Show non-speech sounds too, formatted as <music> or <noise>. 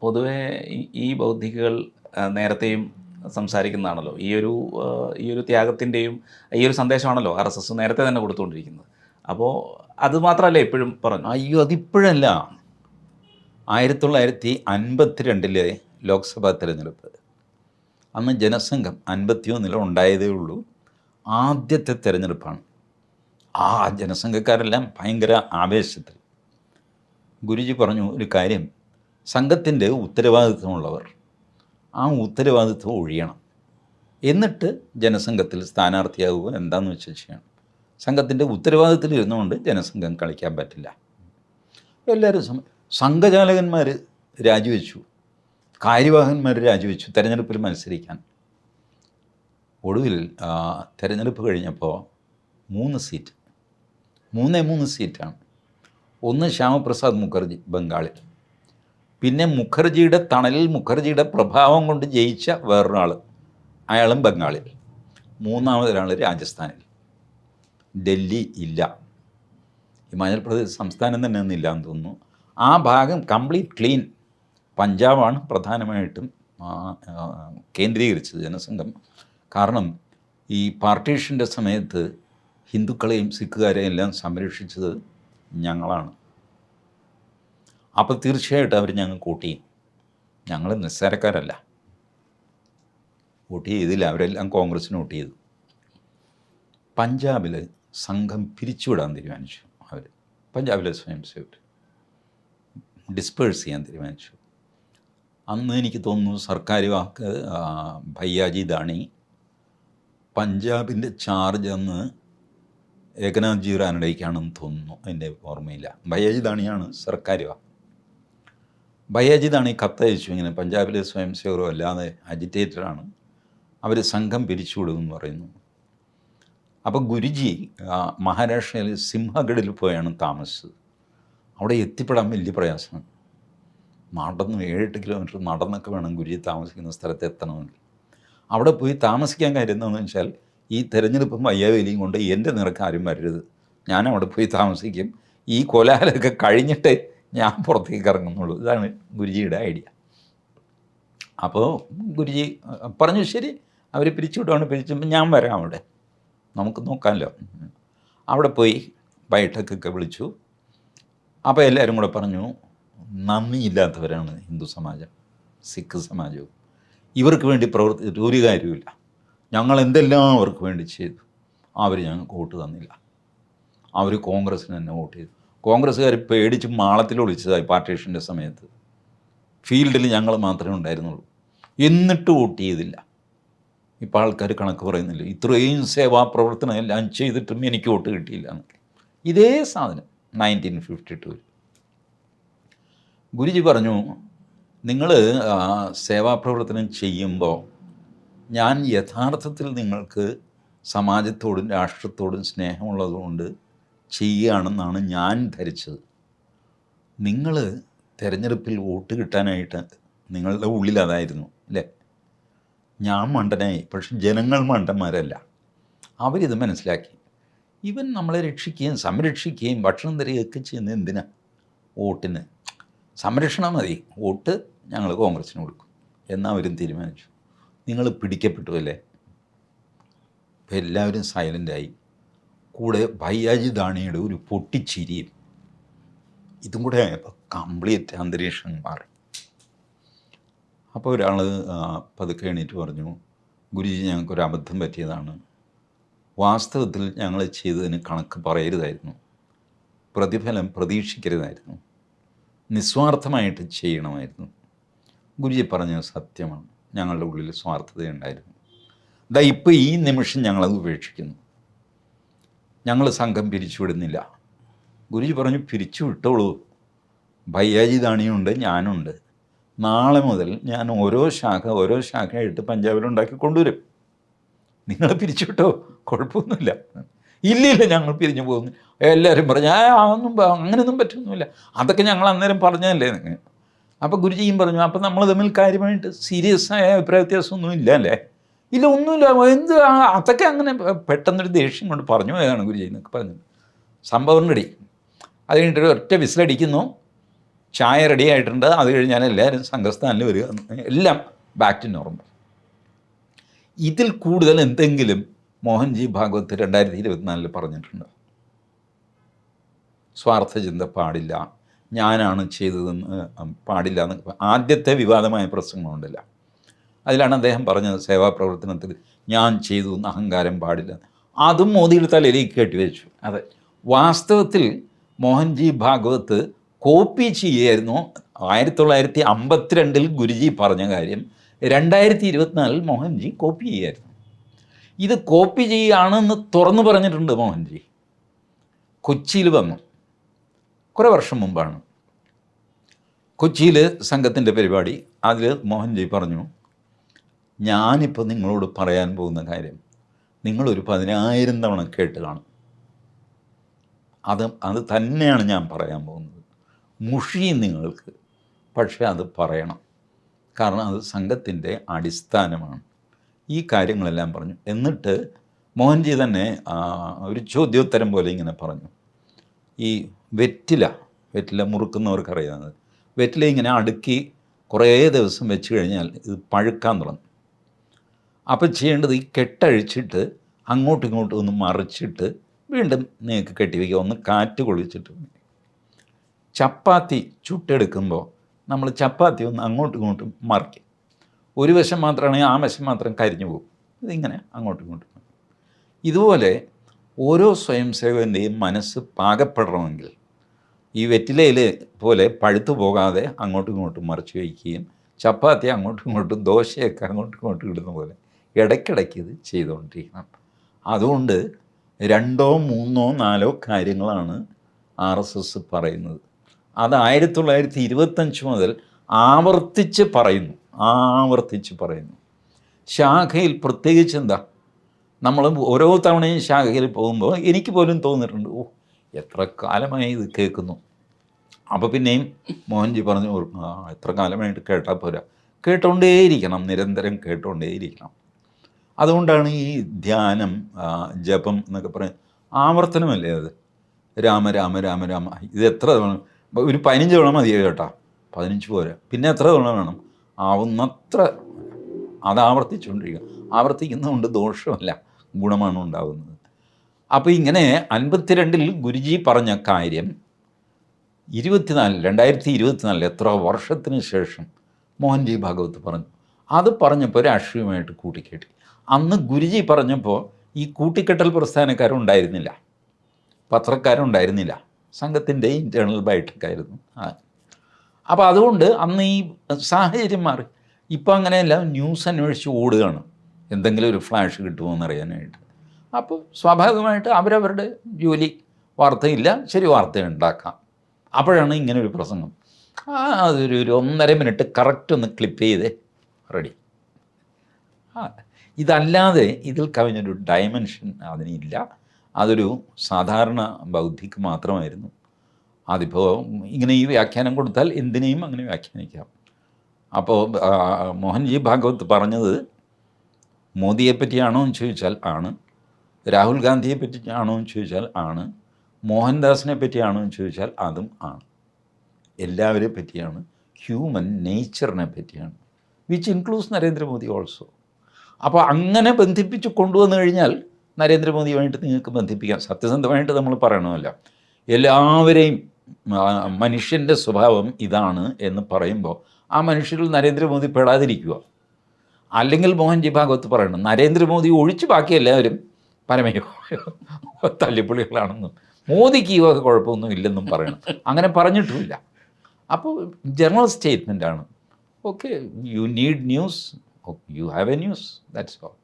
പൊതുവേ ഈ- ബൗദ്ധികൾ നേരത്തെയും സംസാരിക്കുന്നതാണല്ലോ. ഈ ഒരു ഈ ഒരു ത്യാഗത്തിന്റെയും ഈ ഒരു സന്ദേശമാണല്ലോ ആർ എസ് എസ് നേരത്തെ തന്നെ കൊടുത്തുകൊണ്ടിരിക്കുന്നത്. അപ്പോൾ അത് മാത്രമല്ല എപ്പോഴും പറഞ്ഞു? അയ്യോ അതിപ്പോഴല്ല. ആയിരത്തി തൊള്ളായിരത്തി അൻപത്തി രണ്ടിലെ ലോക്സഭാ തിരഞ്ഞെടുപ്പ്. അന്ന് ജനസംഘം അൻപത്തിയൊന്നിലോ ഉണ്ടായതേ ഉള്ളൂ. ആദ്യത്തെ തിരഞ്ഞെടുപ്പാണ്. ആ ജനസംഘക്കാരെല്ലാം ഭയങ്കര ആവേശത്തിൽ. ഗുരുജി പറഞ്ഞു ഒരു കാര്യം സംഘത്തിന്റെ ഉത്തരവാദിത്വമുള്ളവർ ആ ഉത്തരവാദിത്വം ഒഴിയണം. എന്നിട്ട് ജനസംഘത്തിൽ സ്ഥാനാർത്ഥിയാകുക എന്താണെന്ന് വെച്ചാൽ ചെയ്യണം സംഘത്തിന്റെ ഉത്തരവാദിത്തത്തിൽ ഇരുന്നുകൊണ്ട് ജനസംഘം കളിക്കാൻ പറ്റില്ല. എല്ലാവരും സംഘചാലകന്മാർ രാജിവെച്ചു. കാര്യവാഹന്മാർ രാജിവെച്ചു തെരഞ്ഞെടുപ്പിൽ മത്സരിക്കാൻ. ഒടുവിൽ തെരഞ്ഞെടുപ്പ് കഴിഞ്ഞപ്പോൾ മൂന്ന് സീറ്റ്. മൂന്നേ മൂന്ന് സീറ്റാണ്. ഒന്ന് ശ്യാമപ്രസാദ് മുഖർജി ബംഗാളിൽ. പിന്നെ മുഖർജിയുടെ തണലിൽ മുഖർജിയുടെ പ്രഭാവം കൊണ്ട് ജയിച്ച വേറൊരാൾ അയാളും ബംഗാളിൽ. മൂന്നാമതൊരാൾ രാജസ്ഥാനിൽ. ഡൽഹി ഇല്ല. ഹിമാചൽ പ്രദേശ് സംസ്ഥാനം തന്നെ ഒന്നില്ല എന്ന് തോന്നുന്നു. ആ ഭാഗം കംപ്ലീറ്റ് ക്ലീൻ. പഞ്ചാബാണ് പ്രധാനമായിട്ടും കേന്ദ്രീകരിച്ചത് ജനസംഘം. കാരണം ഈ പാർട്ടീഷന്റെ സമയത്ത് ഹിന്ദുക്കളെയും സിഖുകാരെയും എല്ലാം സംരക്ഷിച്ചത് ഞങ്ങളാണ്. അപ്പോൾ തീർച്ചയായിട്ടും അവർ ഞങ്ങൾ കൂട്ടി. ഞങ്ങൾ നിസ്സാരക്കാരല്ല. വോട്ട് ചെയ്തില്ല. അവരെല്ലാം കോൺഗ്രസ്സിന് വോട്ട് ചെയ്തു. പഞ്ചാബിൽ സംഘം പിരിച്ചുവിടാൻ തീരുമാനിച്ചു അവർ പഞ്ചാബിലെ സ്വയം സേവർ ഡിസ്പേഴ്സ് ചെയ്യാൻ തീരുമാനിച്ചു. അന്ന് എനിക്ക് തോന്നുന്നു സർക്കാർ വാക്ക് ഭയ്യാജി ദാണി പഞ്ചാബിന്റെ ചാർജ് അന്ന് ഏകനാഥ് ജി തോന്നുന്നു. എന്റെ ഓർമ്മയില്ല. ഭയ്യാജി ദാണിയാണ് സർക്കാർ വാക്ക്. ഭയ്യാജി ഈ കത്തയച്ചു ഇങ്ങനെ പഞ്ചാബിലെ സ്വയം സേവകരോ അല്ലാതെ അജിറ്റേറ്ററാണ്. അവർ സംഘം പിരിച്ചുവിടുമെന്ന് പറയുന്നു. അപ്പോൾ ഗുരുജി മഹാരാഷ്ട്രയിൽ സിംഹഗഡിൽ പോയാണ് താമസിച്ചത്. അവിടെ എത്തിപ്പെടാൻ വലിയ പ്രയാസമാണ് നടന്ന് ഏഴെട്ട് കിലോമീറ്റർ നടന്നൊക്കെ വേണം ഗുരുജി താമസിക്കുന്ന സ്ഥലത്ത് എത്തണമെങ്കിൽ. അവിടെ പോയി താമസിക്കാൻ കാര്യം എന്താണെന്ന് വെച്ചാൽ ഈ തെരഞ്ഞെടുപ്പും വയ്യാവേലിയും കൊണ്ട് എന്റെ നിറക്കാരും വരരുത്. ഞാൻ അവിടെ പോയി താമസിക്കും. ഈ കൊലാലൊക്കെ കഴിഞ്ഞിട്ടേ ഞാൻ പുറത്തേക്ക് ഇറങ്ങുന്നുള്ളൂ. ഇതാണ് ഗുരുജിയുടെ ഐഡിയ. അപ്പോൾ ഗുരുജി പറഞ്ഞു ശരി. അവർ പിരിച്ചുവിടുവാണ് പിരിച്ചുമ്പോൾ ഞാൻ വരാം അവിടെ. നമുക്ക് നോക്കാമല്ലോ. അവിടെ പോയി ബൈഠക്കൊക്കെ വിളിച്ചു. അപ്പോൾ എല്ലാവരും കൂടെ പറഞ്ഞു നന്ദിയില്ലാത്തവരാണ് ഹിന്ദു സമാജം സിഖ് സമാജവും. ഇവർക്ക് വേണ്ടി പ്രവർത്തിച്ചിട്ട് ഒരു കാര്യമില്ല ഞങ്ങൾ എന്തെല്ലാം അവർക്ക് വേണ്ടി ചെയ്തു അവർ ഞങ്ങൾക്ക് വോട്ട് തന്നില്ല. അവർ കോൺഗ്രസ്സിന് തന്നെ വോട്ട് ചെയ്തു. കോൺഗ്രസ്സുകാർ പേടിച്ച് മാളത്തിൽ ഒളിച്ചതായി പാർട്ടീഷന്റെ സമയത്ത്. ഫീൽഡിൽ ഞങ്ങൾ മാത്രമേ ഉണ്ടായിരുന്നുള്ളൂ. എന്നിട്ട് വോട്ട് ചെയ്തില്ല. ഇപ്പോൾ ആൾക്കാർ കണക്ക് പറയുന്നില്ല. ഇത്രയും സേവാ പ്രവർത്തനം എല്ലാം ചെയ്തിട്ടും എനിക്ക് വോട്ട് കിട്ടിയില്ല ഇതേ സാധനം നയന്റീൻ ഫിഫ്റ്റി ടൂവിൽ ഗുരുജി പറഞ്ഞു നിങ്ങൾ സേവാപ്രവർത്തനം ചെയ്യുമ്പോൾ ഞാൻ യഥാർത്ഥത്തിൽ നിങ്ങൾക്ക് സമാജത്തോടും രാഷ്ട്രത്തോടും സ്നേഹമുള്ളതുകൊണ്ട് ചെയ്യുകയാണെന്നാണ് ഞാൻ ധരിച്ചത്. നിങ്ങൾ തിരഞ്ഞെടുപ്പിൽ വോട്ട് കിട്ടാനായിട്ട് നിങ്ങളുടെ ഉള്ളിൽ അതായിരുന്നു അല്ലേ? ഞാൻ മണ്ടനായി പക്ഷെ ജനങ്ങൾ മണ്ടന്മാരല്ല. അവരിത് മനസ്സിലാക്കി. ഇവൻ നമ്മളെ രക്ഷിക്കുകയും സംരക്ഷിക്കുകയും ഭക്ഷണം തരികയൊക്കെ ചെയ്യുന്ന എന്തിനാ? വോട്ടിന്. സംരക്ഷണം മതി. വോട്ട് ഞങ്ങൾ കോൺഗ്രസ്സിന് കൊടുക്കും. എന്നവരും തീരുമാനിച്ചു. നിങ്ങൾ പിടിക്കപ്പെട്ടു അല്ലേ? എല്ലാവരും സൈലന്റായി കൂടെ ഭയ്യാജി ദാണിയുടെ ഒരു പൊട്ടിച്ചിരിയും. ഇതും കൂടെ കംപ്ലീറ്റ് അന്തരീക്ഷം മാറി. അപ്പോൾ ഒരാൾ പതുക്കെ എണീറ്റ് പറഞ്ഞു ഗുരുജി ഞങ്ങൾക്കൊരു അബദ്ധം പറ്റിയതാണ്. വാസ്തവത്തിൽ ഞങ്ങൾ ചെയ്തതിന് കണക്ക് പറയരുതായിരുന്നു. പ്രതിഫലം പ്രതീക്ഷിക്കരുതായിരുന്നു. നിസ്വാർത്ഥമായിട്ട് ചെയ്യണമായിരുന്നു. ഗുരുജി പറഞ്ഞത് സത്യമാണ്. ഞങ്ങളുടെ ഉള്ളിൽ സ്വാർത്ഥതയുണ്ടായിരുന്നു. ദാ ഇപ്പോൾ ഈ നിമിഷം ഞങ്ങളത് ഉപേക്ഷിക്കുന്നു. ഞങ്ങൾ സംഘം പിരിച്ചുവിടുന്നില്ല. ഗുരുജി പറഞ്ഞു പിരിച്ചു വിട്ടോളൂ. ഭയ്യാജി ദാണിയുണ്ട് ഞാനുണ്ട്. നാളെ മുതൽ ഞാൻ ഓരോ ശാഖ ഓരോ ശാഖയായിട്ട് പഞ്ചാബിലുണ്ടാക്കി കൊണ്ടുവരും. നിങ്ങൾ പിരിച്ചുവിട്ടോ കുഴപ്പമൊന്നുമില്ല. ഇല്ലില്ല ഇല്ല ഞങ്ങൾ പിരിഞ്ഞു പോകുന്നു. എല്ലാവരും പറഞ്ഞു ആ ഒന്നും അങ്ങനെയൊന്നും പറ്റൊന്നുമില്ല. അതൊക്കെ ഞങ്ങൾ അന്നേരം പറഞ്ഞതല്ലേ? നിങ്ങൾ അപ്പോൾ ഗുരുജിയും പറഞ്ഞു അപ്പോൾ നമ്മൾ തമ്മിൽ കാര്യമായിട്ട് സീരിയസ് ആയ അഭിപ്രായ വ്യത്യാസമൊന്നും ഇല്ല അല്ലേ? ഇല്ല ഒന്നുമില്ല. എന്ത് അതൊക്കെ അങ്ങനെ പെട്ടെന്നൊരു ദേഷ്യം കൊണ്ട് പറഞ്ഞു പോയതാണ് ഗുരുജി എന്നൊക്കെ പറഞ്ഞു സംഭവം റെഡി അത് കഴിഞ്ഞിട്ട് ഒറ്റ വിസിലടിക്കുന്നു ചായ റെഡി ആയിട്ടുണ്ട്. അത് കഴിഞ്ഞാൽ എല്ലാവരും സംഘസ്ഥാനിൽ വരിക. എല്ലാം ബാക്ക് ടു നോർമൽ ഇതിൽ കൂടുതൽ എന്തെങ്കിലും മോഹൻജി ഭാഗവത് രണ്ടായിരത്തി ഇരുപത്തിനാലിൽ പറഞ്ഞിട്ടുണ്ട്. സ്വാർത്ഥ ചിന്ത പാടില്ല. ഞാനാണ് ചെയ്തതെന്ന് പാടില്ല എന്ന് ആദ്യത്തെ വിവാദമായ പ്രസംഗമുണ്ടല്ല അതിലാണ് അദ്ദേഹം പറഞ്ഞത് സേവാപ്രവർത്തനത്തിൽ ഞാൻ ചെയ്തു എന്ന് അഹങ്കാരം പാടില്ല. അതും മോദിയുടെ കേട്ടി കെട്ടിവെച്ചു അതെ. വാസ്തവത്തിൽ മോഹൻജി ഭാഗവത് കോപ്പി ചെയ്യായിരുന്നു ആയിരത്തി തൊള്ളായിരത്തി അമ്പത്തിരണ്ടിൽ ഗുരുജി പറഞ്ഞ കാര്യം. രണ്ടായിരത്തി ഇരുപത്തിനാലിൽ മോഹൻജി കോപ്പി ചെയ്യായിരുന്നു ഇത് കോപ്പി ചെയ്യുകയാണെന്ന് തുറന്നു പറഞ്ഞിട്ടുണ്ട് മോഹൻജി. കൊച്ചിയിൽ വന്നു. കുറേ വർഷം മുമ്പാണ്. കൊച്ചിയിൽ സംഘത്തിന്റെ പരിപാടി. അതിൽ മോഹൻജി പറഞ്ഞു ഞാനിപ്പോൾ നിങ്ങളോട് പറയാൻ പോകുന്ന കാര്യം നിങ്ങളൊരു പതിനായിരം തവണ കേട്ട് കാണും. അത് അത് തന്നെയാണ് ഞാൻ പറയാൻ പോകുന്നത്. മുഷി നിങ്ങൾക്ക് പക്ഷേ അത് പറയണം. കാരണം അത് സംഘത്തിന്റെ അടിസ്ഥാനമാണ്. ഈ കാര്യങ്ങളെല്ലാം പറഞ്ഞു. എന്നിട്ട് മോഹൻജി തന്നെ ഒരു ചോദ്യോത്തരം പോലെ ഇങ്ങനെ പറഞ്ഞു. ഈ വെറ്റില വെറ്റില മുറുക്കുന്നവർക്കറിയാവുന്നത് വെറ്റില ഇങ്ങനെ അടുക്കി കുറേ ദിവസം വെച്ച് കഴിഞ്ഞാൽ ഇത് പഴുക്കാൻ തുടങ്ങും. അപ്പം ചെയ്യേണ്ടത് ഈ കെട്ടഴിച്ചിട്ട് അങ്ങോട്ടും ഇങ്ങോട്ടും ഒന്ന് മറിച്ചിട്ട് വീണ്ടും നിങ്ങൾക്ക് കെട്ടിവെക്കുക ഒന്ന് കാറ്റ് കൊള്ളിച്ചിട്ട്. ചപ്പാത്തി ചുട്ടെടുക്കുമ്പോൾ നമ്മൾ ചപ്പാത്തി ഒന്ന് അങ്ങോട്ടും ഇങ്ങോട്ടും മറിക്കും. ഒരു വശം മാത്രമാണെങ്കിൽ ആ വശം മാത്രം കരിഞ്ഞു പോകും. ഇതിങ്ങനെ അങ്ങോട്ടും ഇങ്ങോട്ടും. ഇതുപോലെ ഓരോ സ്വയം സേവകന്റെയും മനസ്സ് പാകപ്പെടണമെങ്കിൽ ഈ വെറ്റിലയിൽ പോലെ പഴുത്തു പോകാതെ അങ്ങോട്ടും ഇങ്ങോട്ടും മറിച്ച് വയ്ക്കുകയും ചപ്പാത്തി അങ്ങോട്ടും ഇങ്ങോട്ടും ദോശയൊക്കെ അങ്ങോട്ടും ഇങ്ങോട്ടും ഇടുന്ന പോലെ ഇടയ്ക്കിടയ്ക്ക് ഇത് ചെയ്തുകൊണ്ടിരിക്കണം. അതുകൊണ്ട് രണ്ടോ മൂന്നോ നാലോ കാര്യങ്ങളാണ് ആർ എസ് എസ് പറയുന്നത്. അത് ആയിരത്തി തൊള്ളായിരത്തി ഇരുപത്തഞ്ച് മുതൽ ആവർത്തിച്ച് പറയുന്നു. ആവർത്തിച്ച് പറയുന്നു. ശാഖയിൽ പ്രത്യേകിച്ച് എന്താ? നമ്മൾ ഓരോ തവണയും ശാഖയിൽ പോകുമ്പോൾ എനിക്ക് പോലും തോന്നിയിട്ടുണ്ട് ഓ എത്ര കാലമായി ഇത് കേൾക്കുന്നു. അപ്പോൾ പിന്നെയും മോഹൻജി പറഞ്ഞു എത്ര കാലമായിട്ട് കേട്ടാൽ പോരാ. കേട്ടോണ്ടേയിരിക്കണം നിരന്തരം കേട്ടോണ്ടേയിരിക്കണം. അതുകൊണ്ടാണ് ഈ ധ്യാനം ജപം എന്നൊക്കെ പറയുന്നത് ആവർത്തനമല്ലേ അത്? രാമ രാമ രാമ രാമ. ഇത് എത്ര തവണ? ഒരു പതിനഞ്ച് തവണ മതിയോ കേട്ടാ പതിനഞ്ച് പോരാ. പിന്നെ എത്ര തവണ വേണം? ആവുന്നത്ര അത് ആവർത്തിച്ചുകൊണ്ടിരിക്കുക. ആവർത്തിക്കുന്നതുകൊണ്ട് ദോഷമല്ല ഗുണമാണ് ഉണ്ടാകുന്നത് അപ്പോൾ ഇങ്ങനെ അൻപത്തിരണ്ടിൽ ഗുരുജി പറഞ്ഞ കാര്യം ഇരുപത്തിനാലിൽ രണ്ടായിരത്തി ഇരുപത്തിനാലിൽ എത്ര വർഷത്തിന് ശേഷം മോഹൻജി ഭാഗവത് പറഞ്ഞു. അത് പറഞ്ഞപ്പോൾ രാഷ്ട്രീയമായിട്ട് കൂട്ടിക്കെട്ടി. അന്ന് ഗുരുജി പറഞ്ഞപ്പോൾ ഈ കൂട്ടിക്കെട്ടൽ പ്രസ്ഥാനക്കാരുണ്ടായിരുന്നില്ല. പത്രക്കാരുണ്ടായിരുന്നില്ല. സംഘത്തിന്റെ ഇന്റേണൽ ബൈഠക്കായിരുന്നു ആ. അപ്പോൾ അതുകൊണ്ട് അന്ന് ഈ സാഹചര്യം മാറി. ഇപ്പം അങ്ങനെയല്ല ന്യൂസ് അന്വേഷിച്ച് ഓടുകയാണ്. എന്തെങ്കിലും ഒരു ഫ്ലാഷ് കിട്ടുമോ എന്നറിയാനായിട്ട് അപ്പോൾ സ്വാഭാവികമായിട്ട് അവരവരുടെ ജോലി വാർത്തയില്ല ശരി വാർത്ത ഉണ്ടാക്കാം. അപ്പോഴാണ് ഇങ്ങനെ ഒരു പ്രസംഗം അതൊരു ഒരു ഒന്നര മിനിറ്റ് കറക്റ്റ് ഒന്ന് ക്ലിപ്പ് ചെയ്തേ. റെഡി. ആ ഇതല്ലാതെ ഇതിൽ കവിഞ്ഞൊരു ഡയമെൻഷൻ അതിനില്ല. അതൊരു സാധാരണ ബൗദ്ധിക്ക് മാത്രമായിരുന്നു. അതിപ്പോൾ ഇങ്ങനെ ഈ വ്യാഖ്യാനം കൊടുത്താൽ എന്തിനേയും അങ്ങനെ വ്യാഖ്യാനിക്കാം. അപ്പോൾ മോഹൻജി ഭാഗവത് പറഞ്ഞത് മോദിയെ പറ്റിയാണോ എന്ന് ചോദിച്ചാൽ ആണ്. രാഹുൽ ഗാന്ധിയെ പറ്റിയാണോ എന്ന് ചോദിച്ചാൽ ആണ്. മോഹൻദാസിനെ പറ്റിയാണോ എന്ന് ചോദിച്ചാൽ അതും ആണ്. എല്ലാവരെ പറ്റിയാണ്. ഹ്യൂമൻ നേച്ചറിനെ പറ്റിയാണ്. വിച്ച് ഇൻക്ലൂഡ്സ് നരേന്ദ്രമോദി ഓൾസോ അപ്പോൾ അങ്ങനെ ബന്ധിപ്പിച്ച് കൊണ്ടുവന്നു കഴിഞ്ഞാൽ നരേന്ദ്രമോദിയുമായിട്ട് നിങ്ങൾക്ക് ബന്ധിപ്പിക്കാം. സത്യസന്ധമായിട്ട് നമ്മൾ പറയണമല്ല. എല്ലാവരെയും മനുഷ്യന്റെ സ്വഭാവം ഇതാണ് എന്ന് പറയുമ്പോൾ ആ മനുഷ്യരിൽ നരേന്ദ്രമോദി പെടാതിരിക്കുക. അല്ലെങ്കിൽ മോഹൻജി ഭാഗവത്ത് പറയണം നരേന്ദ്രമോദി ഒഴിച്ച് ബാക്കി എല്ലാവരും പരമയോ <laughs> തല്ലിപ്പുള്ളികളാണെന്നും മോദിക്ക് ഈ വക കുഴപ്പമൊന്നും ഇല്ലെന്നും പറയണം. അങ്ങനെ പറഞ്ഞിട്ടുമില്ല. അപ്പോൾ general statement okay, you need news, you have a news, that's all.